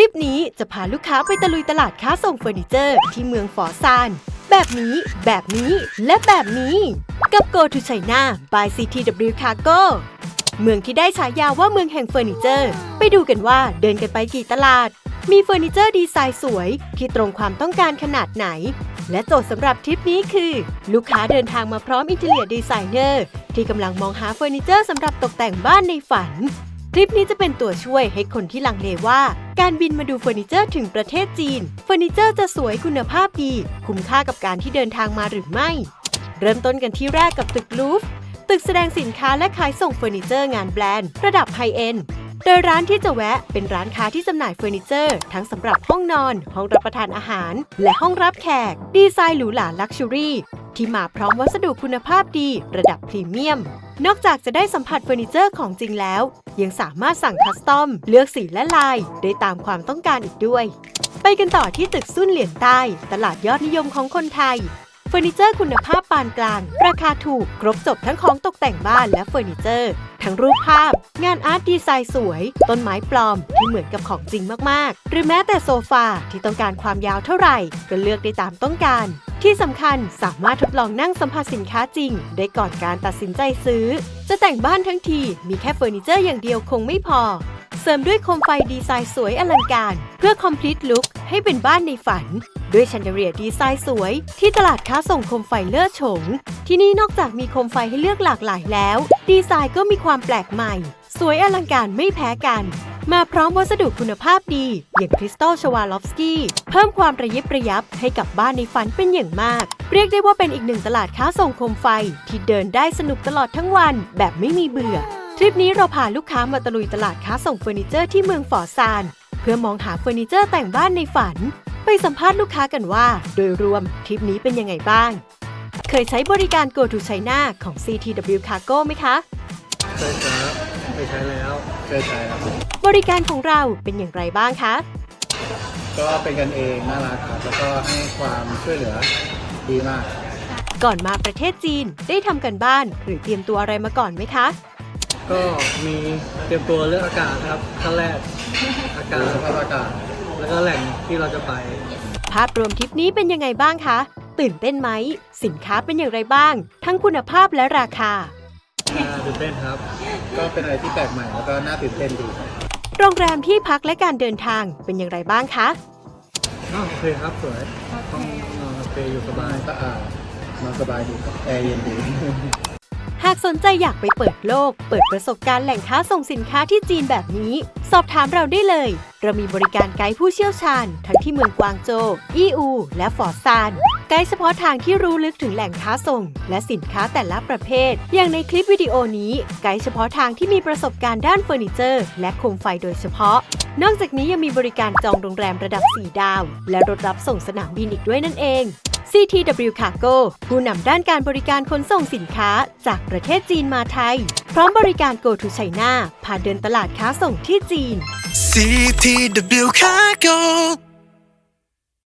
ลิปนี้จะพาลูกค้าไปตะลุยตลาดค้าส่งเฟอร์นิเจอร์ ที่เมืองฟอซาน แบบนี้ แบบนี้และแบบนี้ กับ Go to China by CTW Cargo เมืองที่ได้ฉายาว่าเมืองแห่งเฟอร์นิเจอร์ ไปดูกันว่าเดินกันไปกี่ตลาด มีเฟอร์นิเจอร์ดีไซน์สวย ที่ตรงความต้องการขนาดไหน และโจทย์สำหรับทริปนี้คือ ลูกค้าเดินทางมาพร้อมอินเทเลียดีไซเนอร์ ที่กำลังมองหาเฟอร์นิเจอร์สำหรับตกแต่งบ้านในฝัน คลิปนี้จะเป็นตัวช่วยให้คนที่ลังเลว่า การบินมาดูเฟอร์นิเจอร์ถึงประเทศจีน เฟอร์นิเจอร์จะสวยคุณภาพดี คุ้มค่ากับการที่เดินทางมาหรือไม่ เริ่มต้นกันที่แรกกับตึกลูฟ ตึกแสดงสินค้าและขายส่งเฟอร์นิเจอร์งานแบรนด์ระดับไฮเอ็นด์โดยร้านที่จะแวะเป็นร้านค้าที่จำหน่ายเฟอร์นิเจอร์ ทั้งสำหรับห้องนอน ห้องรับประทานอาหาร และห้องรับแขก ดีไซน์หรูหราลักชัวรี่ ที่มาพร้อมวัสดุคุณภาพดีระดับพรีเมียม นอกจากจะได้สัมผัสเฟอร์นิเจอร์ของจริงแล้ว ยังสามารถสั่งคัสตอม เลือกสีและลาย ได้ตามความต้องการอีกด้วย ไปกันต่อที่ตึกซุ่นเหรียญใต้ ตลาดยอดนิยมของคนไทย เฟอร์นิเจอร์คุณภาพปานกลาง ราคาถูกครบจบทั้งของตกแต่งบ้านและเฟอร์นิเจอร์ ทั้งรูปภาพ งานอาร์ตดีไซน์สวย ต้นไม้ปลอมที่เหมือนกับของจริงมากๆ หรือแม้แต่โซฟาที่ต้องการความยาวเท่าไหร่ก็เลือกได้ตามต้องการที่สำคัญสามารถทดลองนั่งสัมผัสสินค้าจริง ได้ก่อนการตัดสินใจซื้อ จะแต่งบ้านทั้งที มีแค่เฟอร์นิเจอร์อย่างเดียวคงไม่พอ เสริมด้วยโคมไฟดีไซน์สวยอลังการ เพื่อ complete look ให้เป็นบ้านในฝัน ด้วยชันเดเรียดีไซน์สวย ที่ตลาดค้าส่งโคมไฟเลิศโฉง ที่นี่นอกจากมีโคมไฟให้เลือกหลากหลายแล้ว ดีไซน์ก็มีความแปลกใหม่ สวยอลังการไม่แพ้กัน มาพร้อมวัสดุคุณภาพดี อย่างคริสตัลชวาลอฟสกี้ เพิ่มความระยิบระยับให้กับบ้านในฝันเป็นอย่างมาก เรียกได้ว่าเป็นอีกหนึ่งตลาดค้าส่งโคมไฟที่เดินได้สนุกตลอดทั้งวันแบบไม่มีเบื่อ ทริปนี้เราพาลูกค้ามาตะลุยตลาดค้าส่งเฟอร์นิเจอร์ที่เมืองฝอซาน เพื่อมองหาเฟอร์นิเจอร์แต่งบ้านในฝัน ไปสัมภาษณ์ลูกค้ากันว่า โดยรวมทริปนี้เป็นยังไงบ้าง เคยใช้บริการ Go to China ของ CTW Cargo ไหมคะเคยครับเคยใช้แล้วเคยใช้ครับบริการของเราเป็นอย่างไรบ้างคะ ก็เป็นกันเองน่ารักครับแล้วก็ให้ความช่วยเหลือดีมาก ก่อนมาประเทศจีนได้ทำกันบ้านหรือเตรียมตัวอะไรมาก่อนไหมคะ ก็มีเตรียมตัวเรื่องอากาศครับขั้นแรกอากาศสภาพอากาศ แล้วก็แหล่งที่เราจะไป ภาพรวมทริปนี้เป็นยังไงบ้างคะ ตื่นเต้นไหม สินค้าเป็นอย่างไรบ้าง ทั้งคุณภาพและราคาน่าตื่นเต้นครับ ก็เป็นอะไรที่แปลกใหม่แล้วก็น่าตื่นเต้นดีครับโรงแรมที่พักและการเดินทางเป็นอย่างไรบ้างคะ อ้าวโอเคครับสวยห้องนอนโอเคอยู่สบายสะอาดนอนสบายดีครับแอร์เย็นดีหากสนใจอยากไปเปิดโลก เปิดประสบการณ์แหล่งค้าส่งสินค้าที่จีนแบบนี้ สอบถามเราได้เลย เรามีบริการไกด์ผู้เชี่ยวชาญ ทั้งที่เมืองกวางโจวอีอู และฟอร์ซานไกด์เฉพาะทางที่รู้ลึกถึงแหล่งค้าส่ง และสินค้าแต่ละประเภท อย่างในคลิปวิดีโอนี้ไกด์เฉพาะทางที่มีประสบการณ์ด้านเฟอร์นิเจอร์ และโคมไฟโดยเฉพาะ นอกจากนี้ยังมีบริการจองโรงแรมระดับ 4 ดาว และรถรับส่งสนามบินอีกด้วยนั่นเอง CTW Cargo ผู้นำด้านการบริการขนส่งสินค้าจากประเทศจีนมาไทย พร้อมบริการ Go to China พาเดินตลาดค้าส่งที่จีน CTW Cargo